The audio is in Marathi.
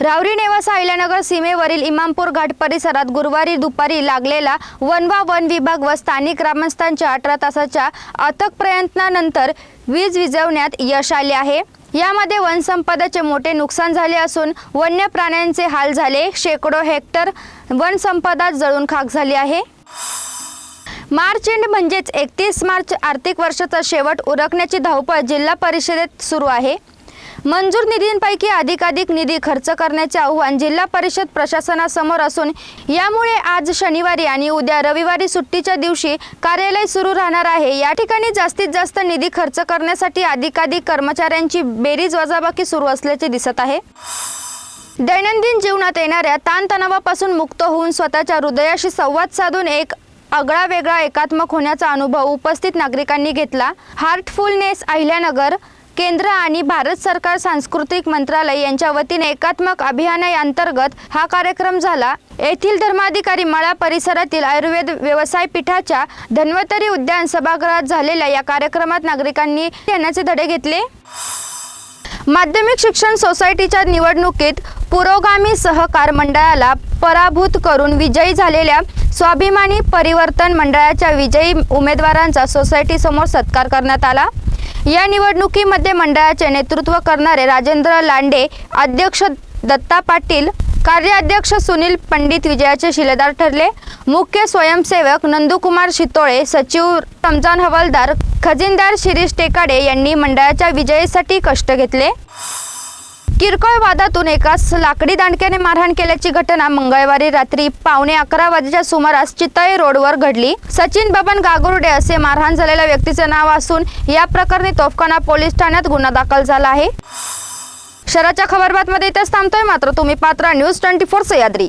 रावरी नेवासा अहिल्यानगर सीमेवरील इमामपूर घाट परिसरात गुरुवारी दुपारी लागलेला वनवा वन विभाग व स्थानिक ग्रामस्थांच्या अठरा तासाच्या अथक प्रयत्नानंतर वीज विजवण्यात यश आले आहे. यामध्ये वनसंपदाचे मोठे नुकसान झाले असून वन्य प्राण्यांचे हाल झाले. शेकडो हेक्टर वनसंपदा जळून खाक झाली आहे. मार्च एंड म्हणजेच एकतीस मार्च आर्थिक वर्षाचा शेवट उरकण्याची धावपळ जिल्हा परिषदेत सुरू आहे. मंजूर निधींपैकी अधिकाधिक निधी खर्च करण्याचे आव्हान जिल्हा परिषद प्रशासनासमोर असून यामुळे आज शनिवारी आणि उद्या रविवारी सुट्टीच्या दिवशी कार्यालय सुरू राहणार आहे. या ठिकाणी जास्तीत जास्त निधी खर्च करण्यासाठी अधिकाधिक कर्मचाऱ्यांची बेरीज वजाबाकी सुरू असल्याचे दिसत आहे. दैनंदिन जीवनात येणाऱ्या ताणतणावापासून मुक्त होऊन स्वतःच्या हृदयाशी संवाद साधून एक आगळा वेगळा एकात्मक होण्याचा अनुभव उपस्थित नागरिकांनी घेतला. हार्टफुलनेस अहिल्यानगर केंद्र आणि भारत सरकार सांस्कृतिक मंत्रालय यांच्या वतीने एकात्मक अभियानाअंतर्गत हा कार्यक्रम झाला. येथील धर्माधिकारी मळा परिसरातील आयुर्वेद व्यवसाय पीठाच्या धन्वतरी उद्यान सभागृहात झालेल्या या कार्यक्रमात नागरिकांनी येण्याचे धडे घेतले. माध्यमिक शिक्षण सोसायटीच्या निवडणुकीत पुरोगामी सहकार मंडळाला पराभूत करून विजयी झालेल्या स्वाभिमानी परिवर्तन मंडळाच्या विजयी उमेदवारांचा सोसायटीसमोर सत्कार करण्यात आला. या निवडणुकीमध्ये मंडळाचे नेतृत्व करणारे राजेंद्र लांडे अध्यक्ष दत्ता पाटील कार्याध्यक्ष सुनील पंडित विजयाचे शिलेदार ठरले. मुख्य स्वयंसेवक नंदुकुमार शितोळे सचिव रमजान हवालदार खजिनदार शिरीष टेकाडे यांनी मंडळाच्या विजयासाठी कष्ट घेतले. किरकोळ वादातून एकास लाकडी दांडक्याने मारहाण केल्याची घटना मंगळवारी रात्री पावणे अकरा वाजेच्या सुमारास चितळे रोडवर घडली. सचिन बबन गागुर्डे असे मारहाण झालेल्या व्यक्तीचे नाव असून या प्रकरणी तोफखाना पोलीस ठाण्यात गुन्हा दाखल झाला आहे. शहराच्या खबरबातमध्ये इथेच थांबतोय. मात्र तुम्ही पात्रा न्यूज ट्वेंटी फोर सह्याद्री